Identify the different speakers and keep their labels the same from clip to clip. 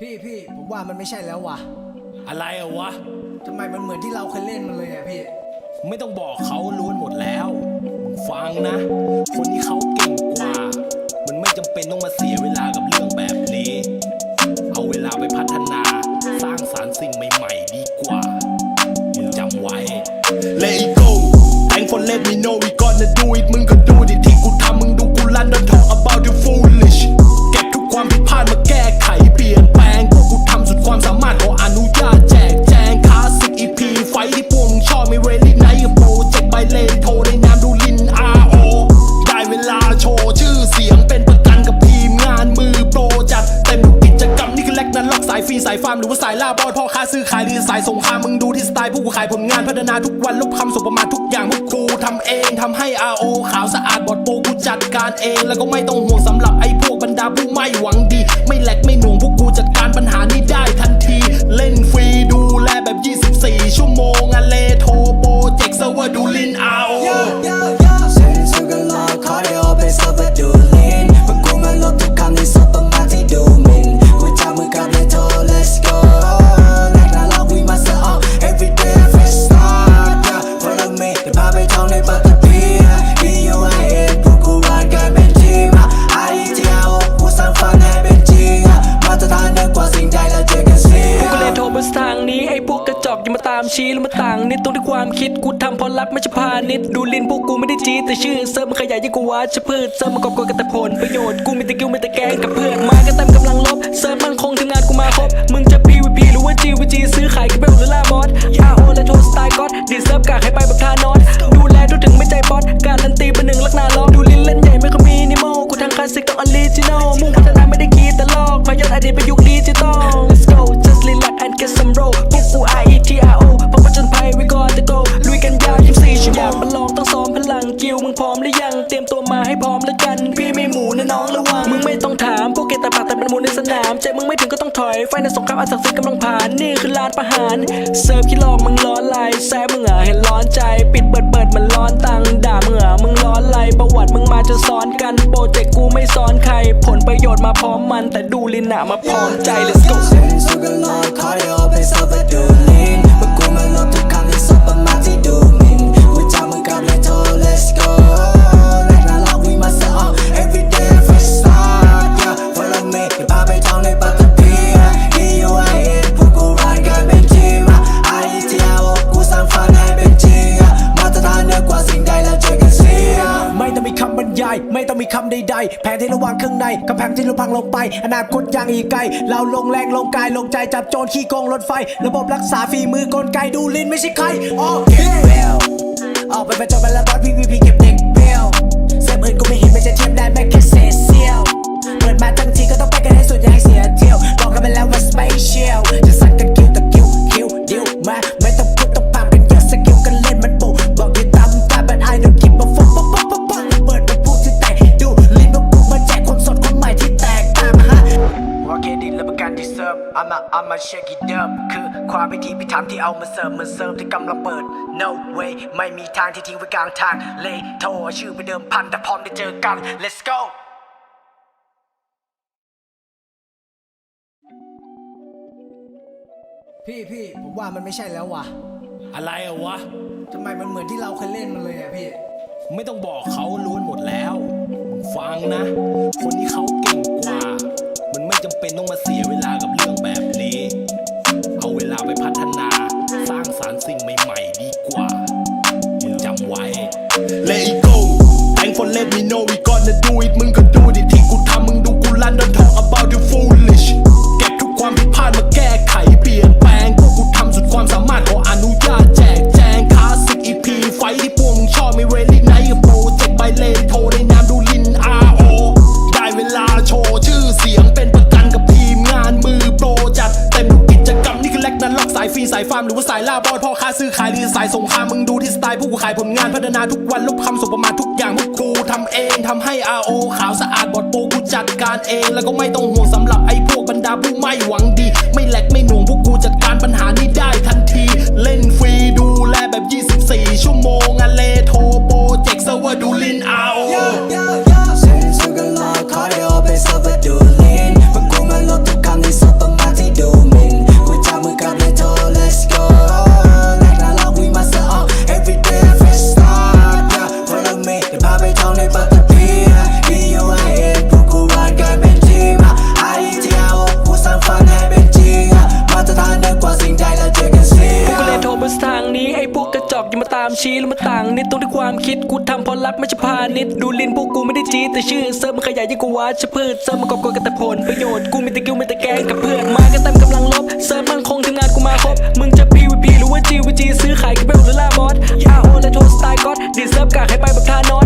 Speaker 1: พี่พี่ผมว่ามันไม่ใช่แล้วว่ะ
Speaker 2: อะไรอะวะ
Speaker 1: ทำไมมันเหมือนที่เราเคยเล่นมันเลยอะพี่
Speaker 2: ไม่ต้องบอกเขาล้วนหมดแล้วมึงฟังนะ คนที่เขาเก่งกว่า มันไม่จำเป็นต้องมาเสียเวลากับเรื่องแบบนี้ เอาเวลาไปพัฒนา สร้างสารรค์สิ่งใหม่ ๆ ดีกว่ามึงจำไว้ Let it go Thank สงครามมึงดูที่สไตล์ผู้กูขายผลงานพัฒนาทุกวันลบคำสบประมาททุกอย่างพวกกูทำเองทำให้ RO ขาวสะอาดบอดโปกูจัดการเอง แล้วก็ไม่ต้องห่วงสำหรับไอ้พวกบรรดาผู้ไม่หวังดี ไม่แหลกไม่หน่วงพวกกูจัดการปัญหานี้ได้ทันที เล่นฟรีดูแลแบบ 24 ชั่วโมงอะเลโทรโปรเจกต์เซิร์ฟเวอร์ดูลิน RO
Speaker 3: ชพืชเซิร์ฟมันกอบโกยกันแต่ผลประโยชน์กูมี ผลประโยชน์มาพร้อมมัน แต่ดูลินอะมาพร้อมใจ let's go
Speaker 4: เส้นสุดก็รอคอเดียวเป็นซับดูลิน
Speaker 1: ข้างในกำแพงที่เราพังลงไป อนาคตยังอีกไกล เราลงแรงลงกายลงใจจับโจรขี้โกงรถไฟ ระบบรักษาฝีมือกลไกดูลินไม่ใช่ใครโอเคออกไปประจนไปแล้วบอสพีพีพีเก็บเด็กเบลเสมอื่นกูไม่เห็นไม่จะเทียมได้แม้แค่เศษเสี้ยวเปิดมาทั้งทีก็ต้องไปกันให้สุดอย่าให้เสียเที่ยวบอกกันไปแล้วว่าส I'm a I'm a shake it up คือความพิธีพิถันที่เอามาเสิร์ฟเหมือนเซิร์ฟที่กำลังเปิด No way ไม่มีทางที่ทิ้งไว้กลางทางเลยโทรชื่อไปเดิมพันแต่พร้อมได้เจอกัน Let's go พี่พี่ผมว่ามันไม่ใช่แล้วว่ะ
Speaker 2: อะไรอะวะ
Speaker 1: ทำไมมันเหมือนที่เราเคยเล่นมันเลยอะพี่
Speaker 2: ไม่ต้องบอกเขาล้วนหมดแล้วมึงฟังนะ คนที่เขาเก่งกว่า มันไม่จำเป็นต้องมาเสียเวลากับเรื่อง ทุกวันลบคำสุประมาททุกอย่างพวกกูทำเองทำให้ RO ขาวสะอาดบอดโปกูจัดการเอง แล้วก็ไม่ต้องห่วงสำหรับไอ้พวกบรรดาผู้ไม่หวังดี กว่าวั
Speaker 3: ชพืชเซิร์ฟมันกอบโกยกันแต่ผลประโยชน์กูมีแต่กิ้วมีแต่แกงกับเพื่อนมากันเต็มกำลังลบเซิร์ฟมันคงทำงานกูมาครบมึงจะ PVP หรือว่า GVG ซื้อขายกันเปหมดหรือลาบอสอาโอและโทสไตล์ก็อดดีเซิร์ฟกากให้ไปแบบทานอส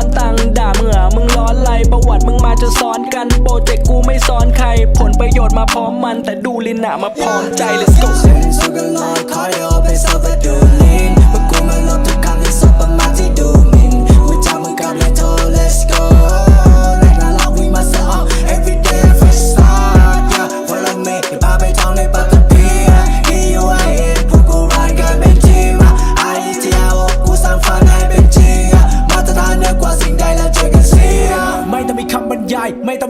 Speaker 3: อนตังด่าเมื่อมึงร้อนไรประวัติมึงมาจะซ้อนกันโปรเจกต์กูไม่ซ้อนใคร ผลประโยชน์มาพร้อมมัน แต่ดูลินอะมาพร้อมใจ let's go
Speaker 4: ส้นสุกลอคอร์ดิโอเซอร์ดูลินเมื่อกูมาลบทุกคำที่ซบประมาที่ดูมินกูจะมึงกับเลโท let's go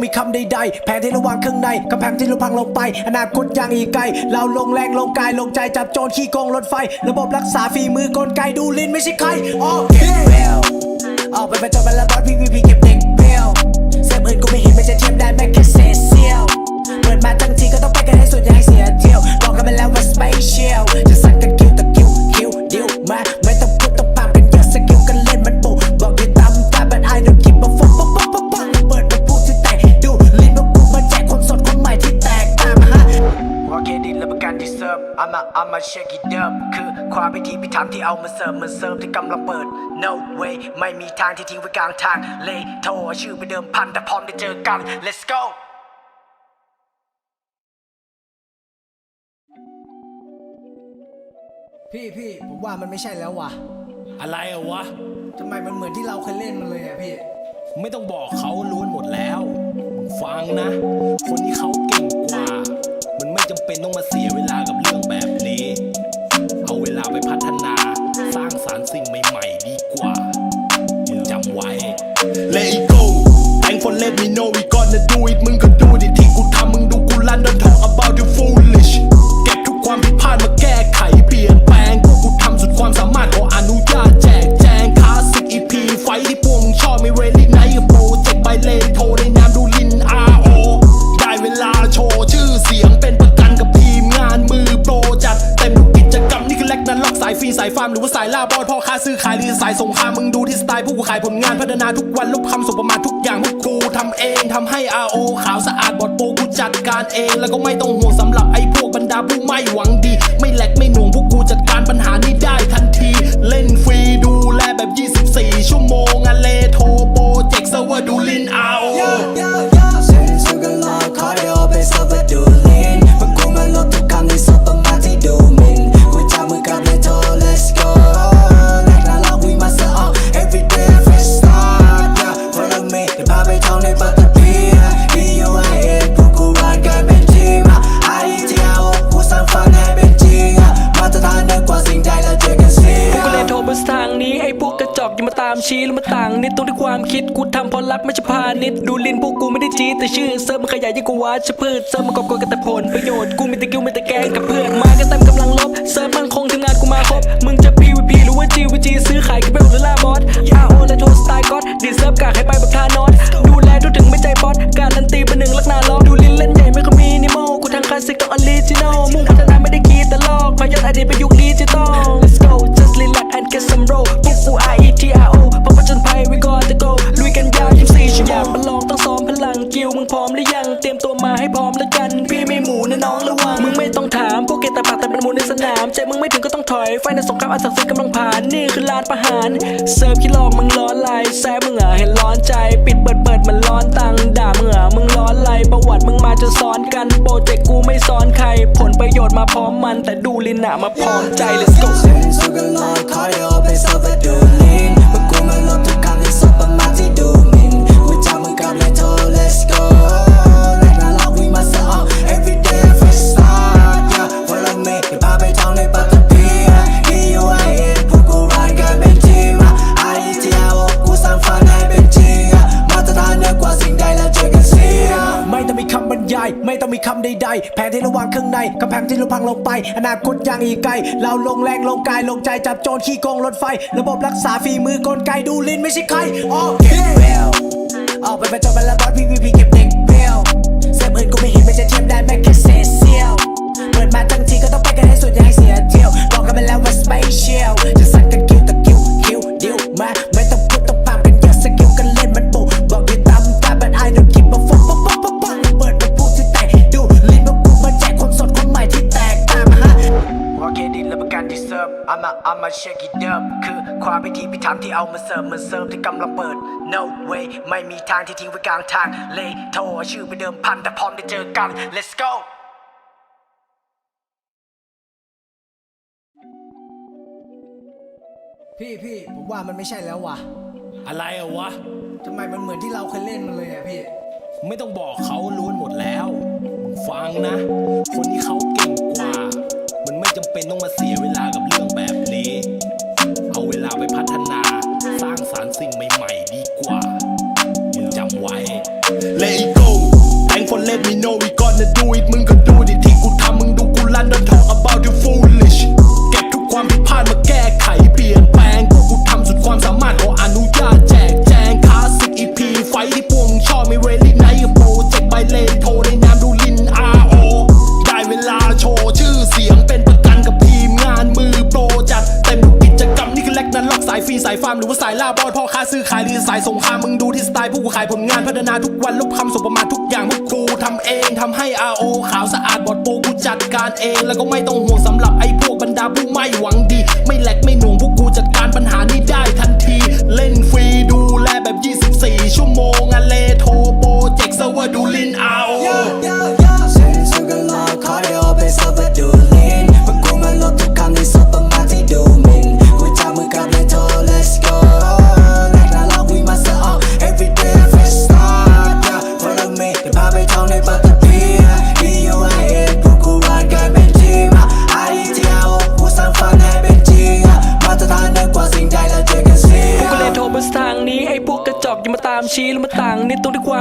Speaker 4: ม่ต้อง
Speaker 1: มีคำใดๆแผนที่ระวางข้างในกำแพงที่เราพังลงไป อนาคตยังอีกไกล เราลงแรงลงกายลงใจจับโจรขี้โกงรถไฟ ระบบรักษาฝีมือกลไกดูลินไม่ใช่ใครโอเคออกไปเป็นตัวเป็นละบอสพีพีพีเก็บ พิธีพิถันที่เอามาเสิร์ฟเหมือนเซิร์ฟที่กำลังเปิด no way ไม่มีทางที่ทิ้งไว้กลางทาง เลยโทรชื่อไปเดิมพันแต่พร้อมได้เจอกัน let's go พี่พี่ผมว่ามันไม่ใช่แล้วว่ะ
Speaker 2: อะไรอะวะ
Speaker 1: ทำไมมันเหมือนที่เราเคยเล่นมันเลยอะพี่
Speaker 2: ไม่ต้องบอกเขาล้วนหมดแล้วมึงฟังนะ สบประมาณทุกอย่างพวกกูทำเองทำให้ RO ขาวสะอาดบอดโปกูจัดการเอง แล้วก็ไม่ต้องห่วงสำหรับไอ้พวกบรรดาผู้ไม่หวังดี ไม่แหลกไม่หน่วงพวกกูจัดการปัญหานี้ได้ทันที เล่นฟรีดูแลแบบ 24 ชั่วโมงอะเลโทรโปรเจกต์เซิร์ฟเวอร์ดูลิน RO
Speaker 3: ชี้แล้วมาต่างนิดตรงที่ความคิดกูทำเพอรักไม่ใช่พาณิชย์ดูลินพวกกูไม่ได้จีดแต่ชื่อเซิร์ฟมันขยายยิ่งกว่าวัชพืชเซิร์ฟมันกอบกยกันแต่ผลประโยชน์กูมีแต่กิ้วมีแต่แกงกับเพื่อนมากันเต็มกำลังลบเซิร์ฟมันคงทีมงานกูมาครบมึงจะ PVP หรือว่า GVG ซื้อขายกันไปหมดหรือลาบอส RO และโทสไตล์ก็อดดีเซิร์ฟกากให้ไปแบบทานอสดูแลทุกถึงไม่ใจป๊อตการันตีเป็นหนึ่งลักนาล้อดูลินเล่นใหญ่ไม่ค่อยมีนิมอลกูทางคลาสสิกต้องออริจินอลมุ่งพัฒนาไม่ได้คิดแตลอกพยศอดีตไปยุคดิจิตอล Let's go just relax and get some roll พวกกู R E T R O พอผจนภัย we got to go ลุยกันยาว24ชั่วโมงอยากประลองต้องซ้อมพลังกิวมึงพร้อมหรือยัง เตรียมตัวมาให้พร้อมแล้วกัน น้องระวัง มึงไม่ต้องถามพวกเกตแต่ปากแต่เป็นมูในสนาม ใจมึงไม่ถึงก็ต้องถอย ไฟในสงครามอันศักดิ์สิทธิ์กำลังผ่าน นี่คือลานประหาร เสิร์ฟขี้หลอกมึงร้อนไหลแซ่มึงอะเห็นร้อนใจ ปิดเปิดเปิดมันร้อนตังด่ามึงอะมึงร้อนไหลประวัติมึงมาจะซ้อนกัน โปรเจกต์กูไม่ซ้อนใคร ผลประโยชน์มาพร้อมมัน แต่ดูลินอะมาพร้อมใจ let's go
Speaker 4: เส้นสุกลอคอร์ดิโอเป็นซัฟเดูลินเมื่อกูมาลบทุกคำที่ซบประมาณที่ดูหมินกูจับมือกับเลโทร let's go อง
Speaker 1: มีคำใดๆแผนที่ระวางข้างในกำแพงที่เราพังลงไป อนาคตยังอีกไกล เราลงแรงลงกายลงใจจับโจรขี้โกงรถไฟ ระบบรักษาฝีมือกลไกดูลิ้นไม่ใช่ใครโอเคเร็วออกไปไปจนบัลลังก์บอสพีวีพีเก็บเด็กเร็วเซฟอื่นกูไม่เห็นไม่จะเทียมได้แม้แค่เศษเสี้ยวเปิดมาทั้งทีก็ต้องไปกันให้สุดอย่าให้เสียเที่ยวบอกกันไปแล้วว่า special จะสั่งกันคิวตะคิวคิวดิวมา ซิร์ฟ I'm a I'm a shake it up คือความพิธีพิถันที่เอามาเสิร์ฟเหมือนเสิร์ฟที่กำลังเปิด no way ไม่มีทางที่ทิ้งไว้กลางทาง เลยโทรชื่อไปเดิมพันแต่พร้อมได้เจอกัน let's go พี่พี่ผมว่ามันไม่ใช่แล้วว่ะ
Speaker 2: อะไรอะวะ
Speaker 1: ทำไมมันเหมือนที่เราเคยเล่นมันเลยอะพี่
Speaker 2: ไม่ต้องบอกเขารู้หมดแล้วมึงฟังนะ คนที่เขาเก่ง กว่ามันไม่จำเป็นต้องมาเสียเวลากับเรื่องแบบนี้ เอาเวลาไปพัฒนา สร้างสารรค์สิ่งใหม่ๆ ดีกว่ามึงจำไว้ Let it go Thank for let me know we gonna do it มึงก็ดูดิที่กูทำมึงดูกูลั่น Don't talk about you foolish เก็บทุกความผิดพลาดมาแก้ไขเปลี่ยนแปลงพวกกูทำสุดความสามารถขออนุญาตแจกแจงคลาสิก EP ไฟที่พวกมึงชอบไม่เวลี่ไนท์กับโปรเจกต์ใบเลนโทายฟรีสายฟาร์มหรือว่าสายล่าบอลพ่อค้าซื้อขายหรือสายสงครามมึงดูที่สไตล์พวกกูขายผลงานพัฒนาทุกวันลบคำสบประมาททุกอย่างพวกกูทำเองทำให้ RO ขาวสะอาดบอดโปกูจัดการเอง แล้วก็ไม่ต้องห่วงสำหรับไอ้พวกบรรดาผู้ไม่หวังดี ไม่แหลกไม่หน่วงพวกกูจัดการปัญหานี้ได้ทันที เล่นฟรีดูแลแบบ 24 ชั่วโมงอะเลโทรโปรเจกต์เซิร์ฟเวอร์ดูลิน RO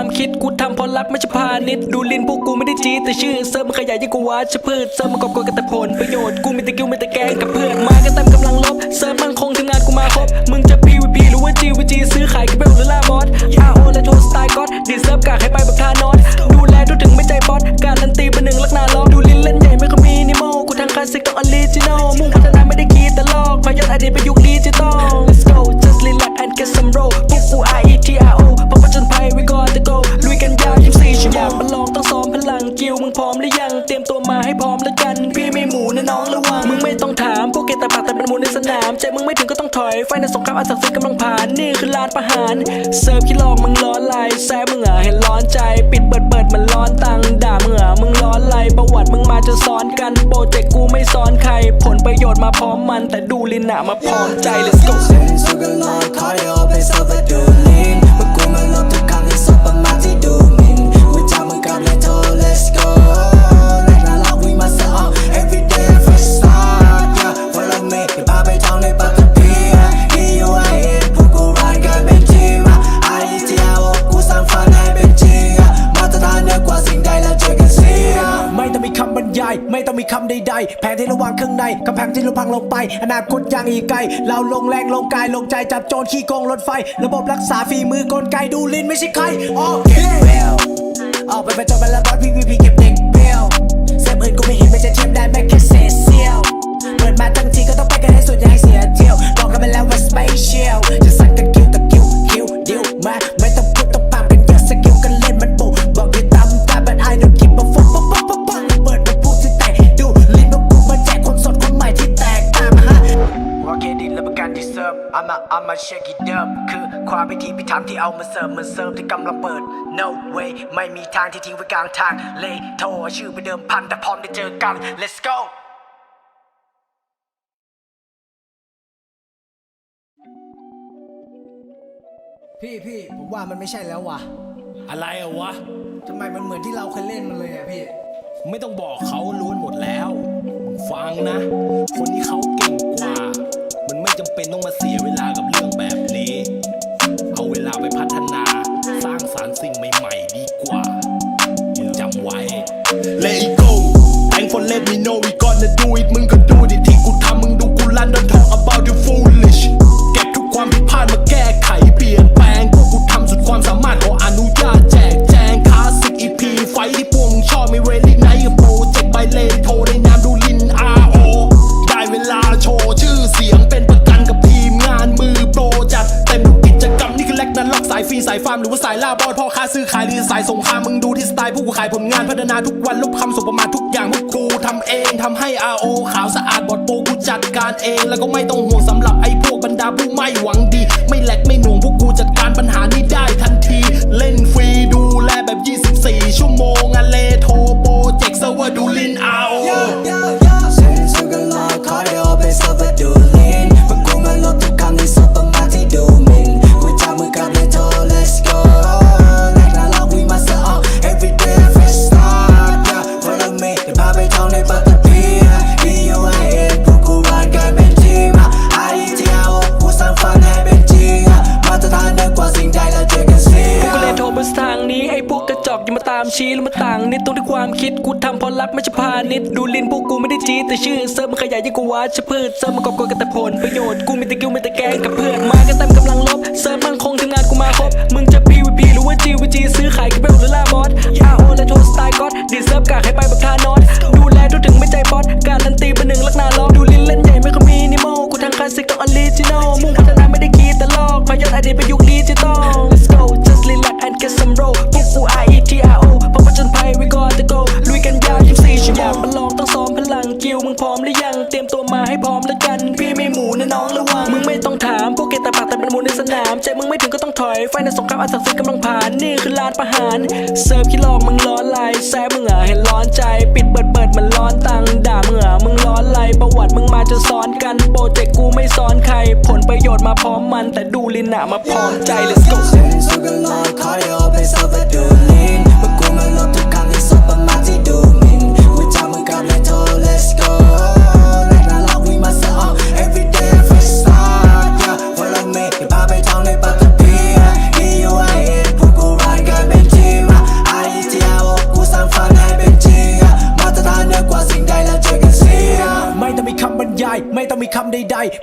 Speaker 4: ความ
Speaker 3: คิดกูทำเพราะรักไม่ใช่พาณิชย์ดูลินพวกกูไม่ได้จีดแต่ชื่อเสริมขยายยิ่งกว่าชพืชเสริมมันกอบโกยกันแต่ผลประโยชน์กูมีแต่กิ้วมีแต่แกงกับเพื่อนมากันเต็มกำลังลบเสริมมั่นคงทีมงานกูมาครบมึงจะ PVP หรือว่า GVG ซื้อขายกันเบลหรือล่าบอส RO และโทสไตล์ก็อดดีเซิร์ฟกากให้ไปแบบทานอสดูแลดูถึงไม่ใจบอสการันตีเป็นหนึ่งลักนาล้อดูลินเล่นใหญ่ไม่ค่อยมีนิโมกูทางคลาสสิกต้องออริจินอลมุ่งพัฒนาไม่ได้คิดแต่ลอกพยศอดีตไปยุคดิจิตอล Let's go relax and get some roll พวกกู I E T R O พอประจนภัย we got to go ลุยกันยาว24ชั่วโมงมาลองต้องซ้อมพลังกิวมึงพร้อมหรือยัง เตรียมตัวมาให้พร้อมแล้วกัน พี่ไม่หมูนะน้องระวัง มึงไม่ต้องถาม พวกเกตแต่ปากแต่เป็นมูลในสนาม ใจมึงไม่ถึงก็ต้องถอย ไฟในสงครามอันศักดิ์สิทธิ์กำลังผ่าน นี่คือลานประหาร เสิร์ฟขี้ลองมึงร้อนลายแซ่มึงอะเห็นร้อนใจ ปิดเปิดเปิดมันร้อนตังดามึงอะมึงร้อนไรประวัติมึงมาจะซ้อนกันโปรเจกต์กูไม่ซ้อนใคร ผลประโยชน์มาพร้อมมัน แต่ดูลินนามาพร้อมใจ let's go
Speaker 4: เส้นสุดกันรอคอร์ดิโอเป็นซับไปดูลินพวกกูมาลบทุกคำที่ซับประมาทที่ดูหมินกูจับมือกับเลโทร let's go ำ
Speaker 1: ใดๆแผนที่ระวางข้างในกำแพงที่เราพังลงไป อนาคตยังอีกไกล เราลงแรงลงกายลงใจจับโจรขี้โกงรถไฟ ระบบรักษาฝีมือกลไกดูลิ้นไม่ใช่ใครโอเคเร็วออกไปประจนบัลลังก์บอสพีวีพีเก็บ ซิร์ฟ I'm a I'm a shake it up คือความพิธีพิถันที่เอามาเสิร์ฟเหมือนเสิร์ฟที่กำลังเปิด no way ไม่มีทางที่ทิ้งไว้กลางทาง เลยโทรชื่อไปเดิมพันแต่พร้อมได้เจอกัน let's go พี่พี่ผมว่ามันไม่ใช่แล้วว่ะ
Speaker 2: อะไรอะวะ
Speaker 1: ทำไมมันเหมือนที่เราเคยเล่นมันเลยอะพี่
Speaker 2: ไม่ต้องบอกเขารู้หมดแล้วมึงฟังนะ คนที่เขาเก่ง เป็นต้องมาเสียเวลากับเรื่องแบบ สายสงครามมึงดูที่สไตล์พวกกูขายผลงานพัฒนาทุกวันลบคำสุประมาททุกอย่างพวกกูทำเองทำให้ RO ขาวสะอาดบอดโปรกูจัดการเอง แล้วก็ไม่ต้องห่วงสำหรับไอ้พวกบรรดาผู้ไม่หวังดี ไม่แหลกไม่หน่วงพวกกูจัดการปัญหานี้ได้ทันที เล่นฟรีดูแลแบบ 24 ชั่วโมงอะเลโทโปรเจกต์เซิร์ฟเวอร์ดูลิน RO
Speaker 4: เส้นกันรอคอยเดียวไปซับไปดูลินพวกกูมาลบทุกคำที่ซับประมาทที่ดูมินกูจับมือกับเลยโทร let's go
Speaker 3: ชี้แล้วมาต่างนิดตรงที่ความคิดกูทำเพอรักไม่ใช่พาณิชย์ดูลินพวกกูไม่ได้จีแต่ชื่อเซิร์ฟมันขยายยิ่งกว่าชพืชเซิร์ฟมันกอบกยกันแต่ผลประโยชน์กูมีแต่กิ้วมีแต่แกงกับเพื่อนมากันเต็มกำลังลบเซิร์ฟมันคงทีมงานกูมาครบมึงจะ PVP หรือว่า GVG ซื้อขายกันไปหรือลาบอส RO และโทสไตล์ก็อดดีเซิร์ฟกากให้ไปแบบทานอสดูแลทุกถึงไม่ใจป๊อตการันตีเป็นหนึ่งลักนาล้อดูลินเล่นใหญ่ไม่ค่อยมีนิโมกูทางคลาสสิกต้องออริจินอลมุ่งพัฒนาไม่ได้คิดแต่ลอกพยศอดีตไปยุ ไฟในสงครามอาสักดิ์สิทธิ์กำลังผ่านนี่คือลานประหารเซิร์ฟขี้หลอกมึงร้อนไหลแซ่มึงอะเห็นร้อนใจ ปิดเปิดเปิดมันร้อนตังด่ามึงอะมึงร้อนไหลประวัติมึงมาจะซ้อนกันโปรเจกต์กูไม่ซ้อนใคร ผลประโยชน์มาพร้อมมัน แต่ดูลินอะมาพร้อมใจ let's go
Speaker 4: เส้นสุกันรอคอยเดียวไปเซับไปดูลินพวกกูมาลบทุกครั้ง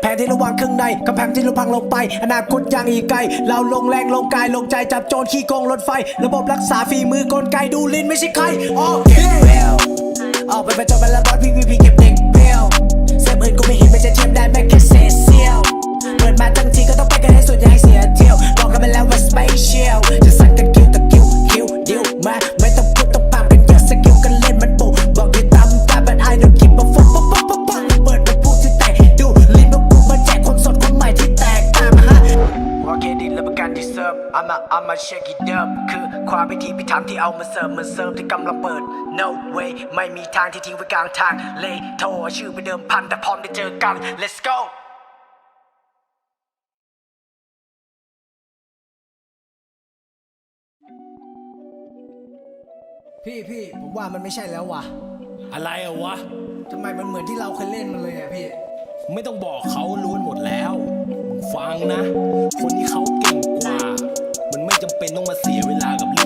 Speaker 4: แผ
Speaker 1: นที่ระวางข้างในกำแพงที่เราพังลงไป อนาคตยังอีกไกล เราลงแรงลงกายลงใจจับโจรขี้โกงรถไฟ ระบบรักษาฝีมือกลไกดูลินไม่ใช่ใครโอเคออกไปเป็นตัวเป็นละบอสพีพีพีเก็บเด็กเบ ที่เซิร์ฟ I'm a I'm a shake it up คือความพิธีพิถันที่เอามาเสิร์ฟเหมือนเซิร์ฟที่กำลังเปิด no way ไม่มีทางที่ทิ้งไว้กลางทาง เลยโทรชื่อไปเดิมพันแต่พร้อมได้เจอกัน let's go พี่พี่ผมว่ามันไม่ใช่แล้วว่ะ
Speaker 2: อะไรอะวะ
Speaker 1: ทำไมมันเหมือนที่เราเคยเล่นมันเลยอะพี่
Speaker 2: ไม่ต้องบอกเขารู้หมดแล้ว ฟังนะ คนที่เขาเก่งกว่ามันไม่จำ เป็นต้องมาเสียเวลากับเรื่อง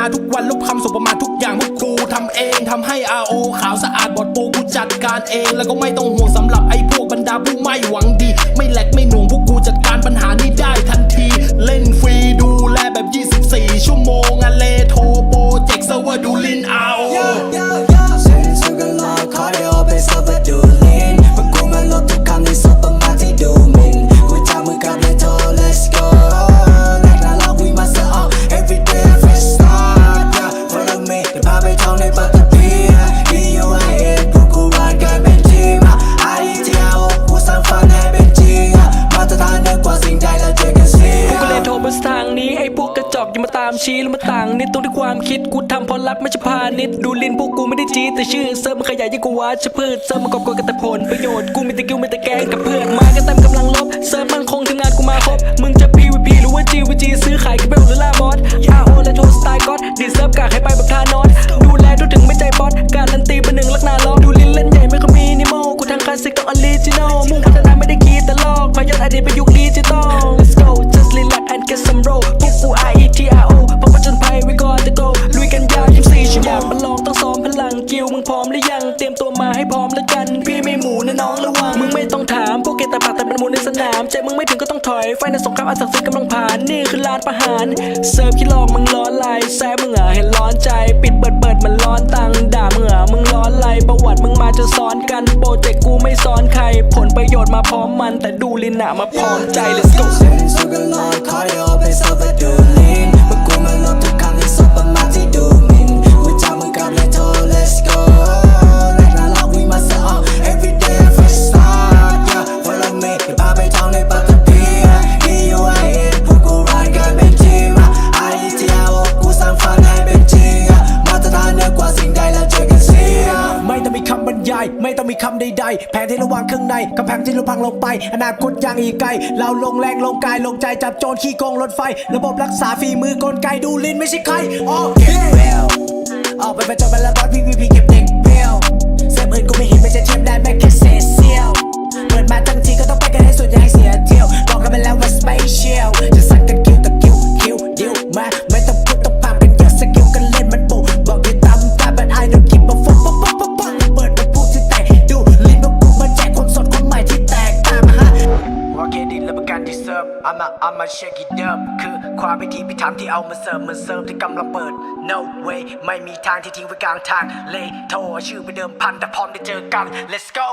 Speaker 2: นาทุกวันลบคำสบประมาททุกอย่างพวกกูทำเองทำให้ RO ขาวสะอาดบอดโปกูจัดการเอง แล้วก็ไม่ต้องห่วงสำหรับไอ้พวกบรรดาผู้ไม่หวังดี ไม่แหลกไม่หน่วงพวกกูจัดการปัญหานี้ได้ทันที เล่นฟรีดูแลแบบ 24 ชั่วโมงอะเล
Speaker 4: คิดกูทำเพอรัก
Speaker 3: ไม่ใช่พาณิชย์ดูลินพวกกูไม่ได้จีดแต่ชื่อเซิร์ฟมันขยายยิ่งกว่าชพืชเซิร์ฟมันกอบโกยกันแต่ผลประโยชน์กูมีแต่กิ้วมีแต่แกงกับเพื่อนมากันเต็มกำลังลบเซิร์ฟมันคงทีมงานกูมาครบมึงจะ PVP หรือว่า GVG ซื้อขายกับเบลหรือลาบอสอาโอและโทสไตล์ก็อดดีเซิร์ฟกากให้ไป นามาพร้อมใจ let's go
Speaker 4: อย่างอีก
Speaker 1: ไกล เราลงแรงลงกายลงใจจับโจรขี้โกงรถไฟ ระบบรักษาฝีมือกลไกดูลิ้นไม่ใช่ใครโอเคออกไปไปจนไปแล้ว เอามาเสิร์ฟมืนเสิร์ฟที่กำลังเปิด no way ไม่มีทางที่ทิ้งไว้กลางทางเลยโทรชื่อไปเดิมพันแต่พร้อมได้เจอกัน let's go